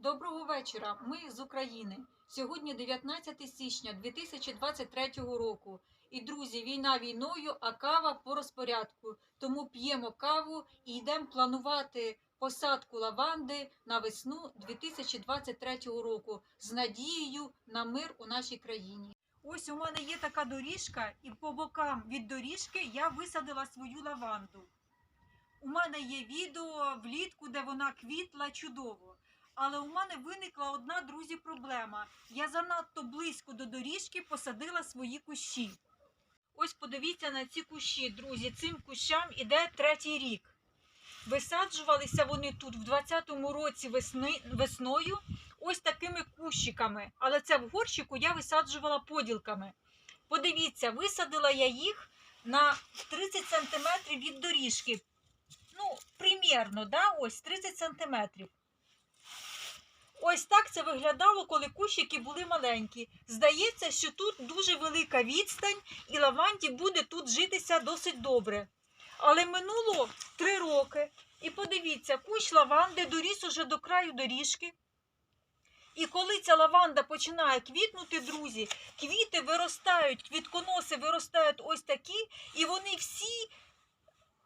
Доброго вечора. Ми з України. Сьогодні 19 січня 2023 року. І друзі, війна війною, а кава по розпорядку. Тому п'ємо каву і йдемо планувати посадку лаванди на весну 2023 року з надією на мир у нашій країні. Ось у мене є така доріжка, і по бокам від доріжки я висадила свою лаванду. У мене є відео влітку, де вона квітла чудово. Але у мене виникла одна друзі проблема. Я занадто близько до доріжки посадила свої кущі. Ось подивіться на ці кущі, друзі. Цим кущам іде третій рік. Висаджувалися вони тут в 20-му році весни, весною ось такими кущиками. Але це в горщику я висаджувала поділками. Подивіться, висадила я їх на 30 см від доріжки. Ну, примірно, да? ось 30 сантиметрів. Ось так це виглядало, коли кущики були маленькі. Здається, що тут дуже велика відстань, і лаванді буде тут житися досить добре. Але минуло три роки. І подивіться, кущ лаванди доріс уже до краю доріжки. І коли ця лаванда починає квітнути, друзі, квіти виростають, квітконоси виростають ось такі, і вони всі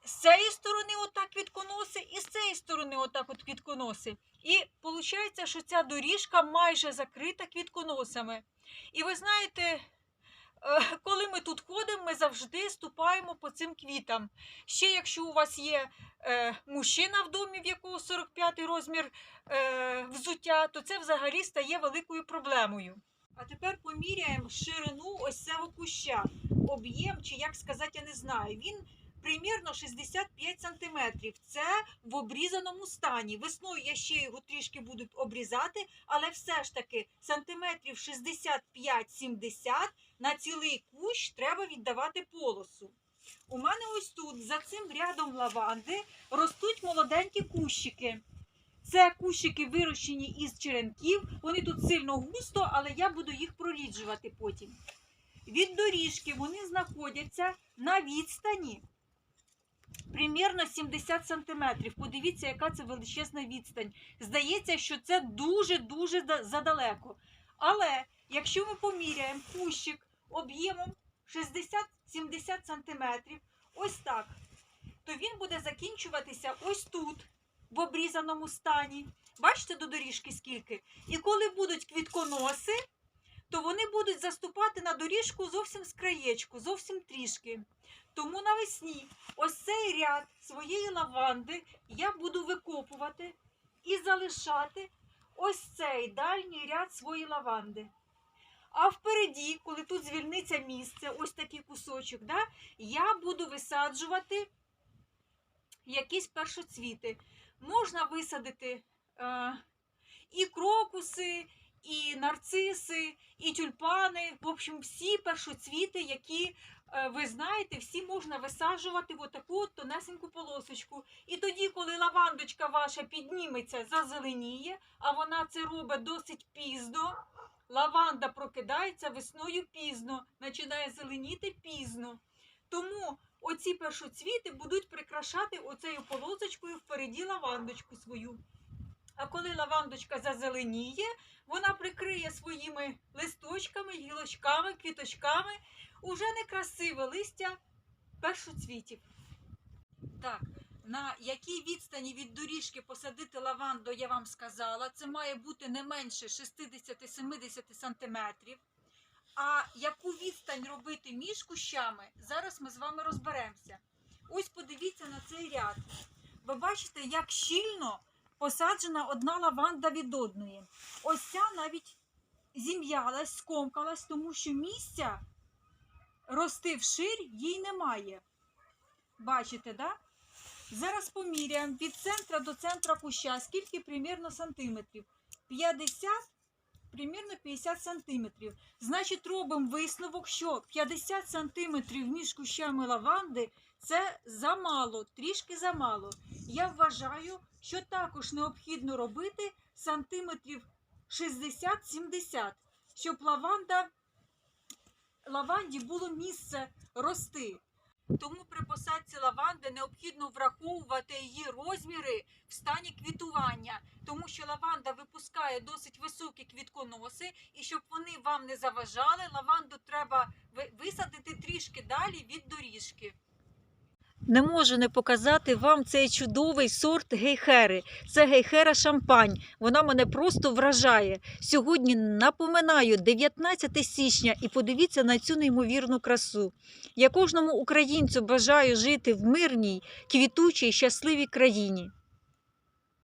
з цієї сторони отак квітконоси, і з цієї сторони отак от квітконоси. І виходить, що ця доріжка майже закрита квітконосами. І ви знаєте, е, коли ми тут ходимо, ми завжди ступаємо по цим квітам. Ще якщо у вас є е, мужчина в домі, в якого 45 розмір е, взуття, то це взагалі стає великою проблемою. А тепер поміряємо ширину ось цього куща. Об'єм, чи як сказати, я не знаю. Він примірно 65 сантиметрів. Це в обрізаному стані. Весною я ще його трішки буду обрізати, але все ж таки сантиметрів 65-70 на цілий кущ треба віддавати полосу. У мене ось тут, за цим рядом лаванди, ростуть молоденькі кущики. Це кущики вирощені із черенків. Вони тут сильно густо, але я буду їх проріджувати потім. Від доріжки вони знаходяться на відстані примірно 70 сантиметрів. Подивіться, яка це величезна відстань. Здається, що це дуже-дуже задалеко. Але якщо ми поміряємо кущик об'ємом 60-70 сантиметрів, ось так, то він буде закінчуватися ось тут, в обрізаному стані. Бачите до доріжки скільки? І коли будуть квітконоси, то вони будуть заступати на доріжку зовсім з краєчку, зовсім трішки. Тому навесні ось цей ряд своєї лаванди я буду викопувати і залишати ось цей дальній ряд своєї лаванди. А впереді, коли тут звільниться місце, ось такий кусочок, да, я буду висаджувати якісь першоцвіти. Можна висадити е, і крокуси, і нарциси, і тюльпани. В общем, всі першоцвіти, які е, ви знаєте, всі можна висаджувати в отаку от тонесеньку полосочку. І тоді, коли лавандочка ваша підніметься, зазеленіє, а вона це робить досить пізно. Лаванда прокидається весною пізно, починає зеленіти пізно. Тому оці першоцвіти будуть прикрашати оцею полосочкою впереді лавандочку свою. А коли лавандочка зазеленіє, вона прикриє своїми листочками, гілочками, квіточками уже некрасиве листя першоцвітів. Так, на якій відстані від доріжки посадити лаванду, я вам сказала. Це має бути не менше 60-70 сантиметрів. А яку відстань робити між кущами, зараз ми з вами розберемося. Ось подивіться на цей ряд. Ви бачите, як щільно посаджена одна лаванда від одної. Ось ця навіть зім'ялась, скомкалась, тому що місця рости вшир їй немає. Бачите, да? Зараз поміряємо від центра до центра куща, скільки примірно сантиметрів. 50, примірно 50 сантиметрів. Значить, робимо висновок, що 50 сантиметрів між кущами лаванди це замало, трішки замало. Я вважаю, що також необхідно робити сантиметрів 60-70, щоб лаванда, лаванді було місце рости. Тому при посадці лаванди необхідно враховувати її розміри в стані квітування, тому що лаванда випускає досить високі квітконоси, і щоб вони вам не заважали, лаванду треба висадити трішки далі від доріжки. Не можу не показати вам цей чудовий сорт гейхери. Це гейхера шампань. Вона мене просто вражає. Сьогодні напоминаю 19 січня і подивіться на цю неймовірну красу. Я кожному українцю бажаю жити в мирній, квітучій, щасливій країні.